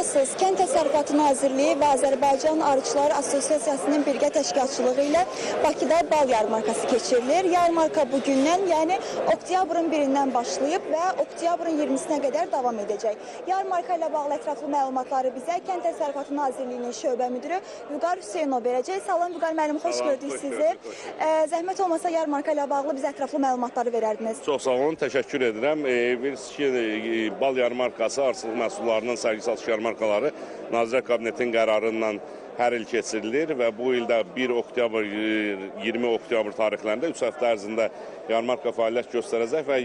Xatırlayasınız, Kənd Təsərrüfatı Nazirliyi və Azərbaycan Arıçılar Assosiasiyasının birgə təşkilatçılığı ilə Bakıda bal yarmarkası keçirilir. Yarmarka bugündən, yəni oktyabrın 1-dən başlayıb və oktyabrın 20-sinə qədər davam edəcək. Yarmarka ilə bağlı ətraflı məlumatları bizə Kənd Təsərrüfatı Nazirliyinin şöbə müdürü Vüqar Hüseynov verəcək. Salam Vüqar müəllim, xoş gördük sizi. Zəhmət olmasa yarmarka ilə bağlı bizə ətraflı məlumatları verərdiniz. Çox sağ olun, təşəkkür edirəm. Bilirsiniz ki, e, bal yarmarkası, arsızlıq məhsullarının sərgi satış yarmarkaları Nazirlər Kabinetinin qərarı ilə hər il keçirilir və bu ildə 1 oktyabr, e, 20 oktyabr tarixlərində 3 həftə ərzində yarmarka fəaliyyət göstərəcək və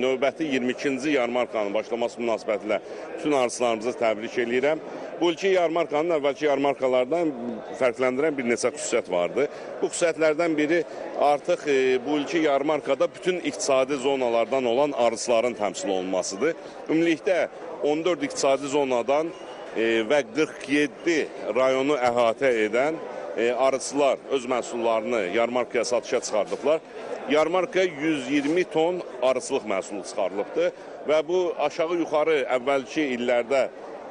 növbəti 22-ci yarmarkanın başlaması münasibətilə bütün arzularımızı təbrik edirəm. Bu ilki yarmarkanın əvvəlki yarmarkalardan fərqləndirən bir neçə xüsusiyyət vardı. Bu xüsusiyyətlərdən biri artıq e, bu ilki yarmarkada bütün iqtisadi zonalardan olan arıçıların təmsil olunmasıdır. Ümumilikdə 14 iqtisadi zonadan e, və 47 rayonu əhatə edən e, arıçılar öz məhsullarını yarmarkaya satışa çıxardıblar. Yarmarkaya 120 ton arıçılıq məhsulu çıxarılıbdır və bu aşağı-yuxarı əvvəlki illərdə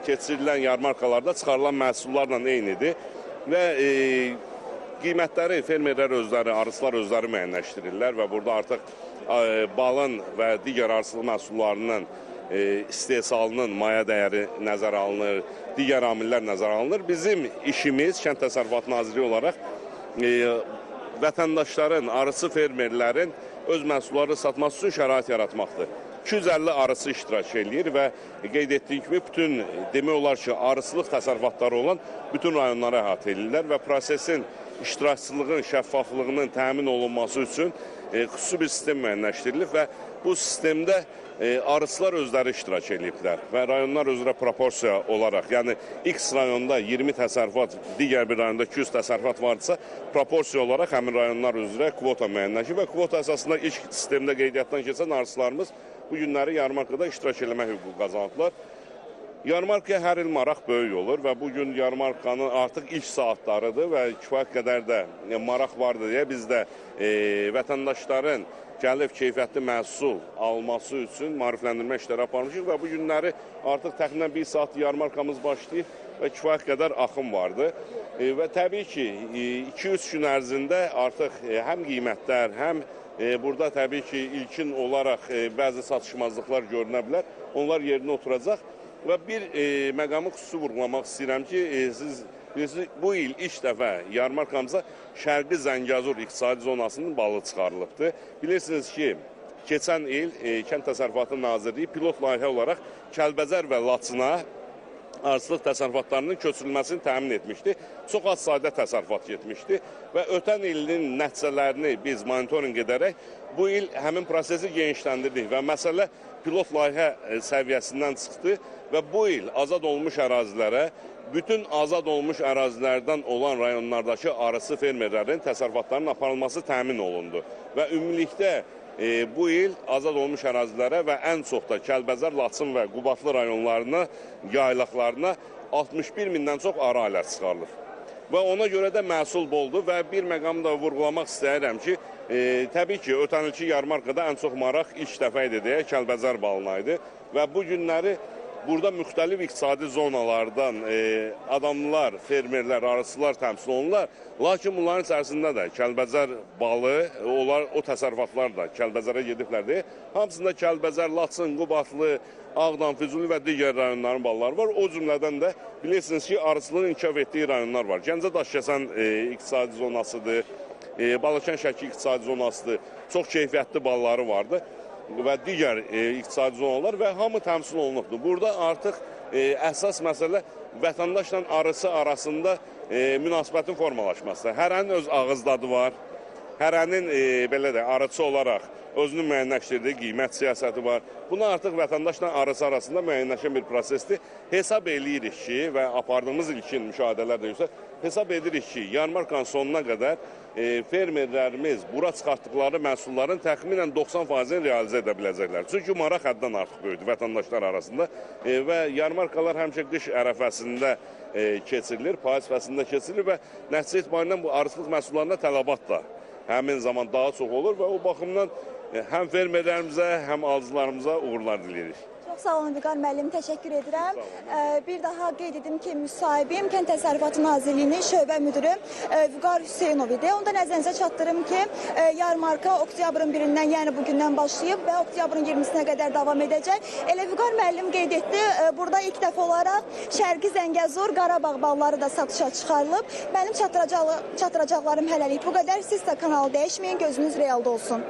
keçirilən yarmarkalarda çıxarılan məhsullarla eynidir və e, qiymətləri fermerlər özləri, arıçılar özləri müəyyənləşdirirlər və burada artıq e, balın və digər arıçılıq məhsullarının istehsalının maya dəyəri nəzərə alınır, digər amillər nəzərə alınır. Bizim işimiz Kənd Təsərrüfatı Naziri olaraq e, vətəndaşların, arıçı fermerlərin öz məhsullarını satması üçün şərait yaratmaqdır. 250 arısı iştirak eləyir və qeyd etdiyim kimi bütün demək olar ki, arıçılıq təsərrüfatları olan bütün rayonları əhatə edirlər və prosesin iştirakçılığın, şəffaflığının təmin olunması üçün e, xüsusi bir sistem müəyyənləşdirilib və bu sistemdə e, arıçılar özləri iştirak ediblər və rayonlar üzrə proporsiya olaraq, yəni X rayonda 20 təsərrüfat, digər bir rayonda 200 təsərrüfat varsa, proporsiya olaraq həmin rayonlar üzrə kvota müəyyənləşib və kvota əsasında ilk sistemdə qeydiyyatdan keçən arıçılarımız bu günləri yarmarkada iştirak eləmə hüququ qazanıblar. Yarmarkaya hər il maraq böyük olur və bu gün yarmarkanın artıq ilk saatlarıdır və kifayət qədər də e, maraq vardır deyə biz də e, vətəndaşların gəlib keyfiyyətli məhsul alması üçün maarifləndirmə işləri aparmışıq və bu günləri artıq təxminən 1 saat yarmarkamız başlayıb və kifayət qədər axım vardı. E, və təbii ki, 2-3 gün ərzində artıq e, həm qiymətlər, həm e, burada təbii ki, ilkin olaraq e, bəzi satışmazlıqlar görünə bilər. Onlar yerinə oturacaq. Və bir e, məqamı xüsusi vurğulamaq istəyirəm ki, e, siz bilirsiniz, bu il ilk dəfə yarmarkamıza Şərqi Zəngəzur iqtisadi zonasının balı çıxarılıbdır. Bilirsiniz ki, keçən il e, Kənd Təsərrüfatı Nazirliyi pilot layihə olaraq Kəlbəzər və Laçına arıçılıq təsərrüfatlarının köçürülməsini təmin etmişdi. Çox az sayda təsərrüfat getmişdi və ötən ilin nəticələrini biz monitorinq edərək bu il həmin prosesi genişləndirdik və məsələ pilot layihə e, səviyyəsindən çıxdı və bu il azad olmuş ərazilərə bütün azad olmuş ərazilərdən olan rayonlardakı arısı fermerlərin təsərrüfatlarının aparılması təmin olundu və ümumilikdə e, bu il azad olmuş ərazilərə və ən çox da Kəlbəzər, Laçın və Qubadlı rayonlarına, yaylaqlarına 61 mindən çox arı ailəsi çıxarılır. Və ona görə də məhsul boldur və bir məqam da vurğulamaq istəyirəm ki, e, təbii ki, ötən ilki yarmarkada ən çox maraq ilk dəfə idi deyə Kəlbəzər balına idi və bu günləri Burada müxtəlif iqtisadi zonalardan e, adamlar, fermerlər, arıçılar təmsil olunurlar. Lakin bunların içərisində də Kəlbəzər balı, onlar o təsərrüfatlar da Kəlbəzərə gediblər deyə. Hamısında Kəlbəzər, Laçın, Qubadlı, Ağdam, Füzuli və digər rayonların balları var. O cümlədən də bilirsiniz ki, arıçılığın inkişaf etdiyi rayonlar var. Gəncə Daşkəsən e, iqtisadi zonasıdır, e, Balakən Şəki iqtisadi zonasıdır. Çox keyfiyyətli balları vardı və digər e, iqtisadi zonalar və hamı təmsil olunubdur. Burada artıq e, əsas məsələ vətəndaşla arısı arasında e, münasibətin formalaşması. Hərənin öz ağız dadı var. Hərənin e, belə də arıçı olaraq özünün müəyyənləşdirdiyi qiymət siyasəti var. Buna artıq vətəndaşla arısı arasında müəyyənləşən bir prosesdir. Hesab eləyirik ki və apardığımız ilkin müşahidələr də yoxsa hesab edirik ki, yarmarkanın sonuna qədər e, fermerlərimiz bura çıxartdıqları məhsulların təxminən 90%-ni realizə edə biləcəklər. Çünki maraq həddən artıq böyüdür vətəndaşlar arasında e, və yarmarkalar həmişə qış ərəfəsində e, keçirilir, payız fəslində keçirilir və nəticə etibarilə bu arıçılıq məhsullarına tələbat da həmin zaman daha çox olur və o baxımdan e, həm fermerlərimizə, həm alıcılarımıza uğurlar diləyirik. Çox sağ olun Vüqar müəllim, təşəkkür edirəm. Bir daha qeyd edim ki, müsahibim Kənd Təsərrüfatı Nazirliyinin şöbə müdürü ə, Vüqar Hüseynov idi. Onda nəzərinizə çatdırım ki, ə, yarmarka oktyabrın 1-dən, yəni bugündən başlayıb və oktyabrın 20-sinə qədər davam edəcək. Elə Vüqar müəllim qeyd etdi, ə, burada ilk dəfə olaraq Şərqi Zəngəzur, Qarabağ balları da satışa çıxarılıb. Mənim çatdıracaq çatdıracaqlarım hələlik bu qədər. Siz də kanalı dəyişməyin, gözünüz realda olsun.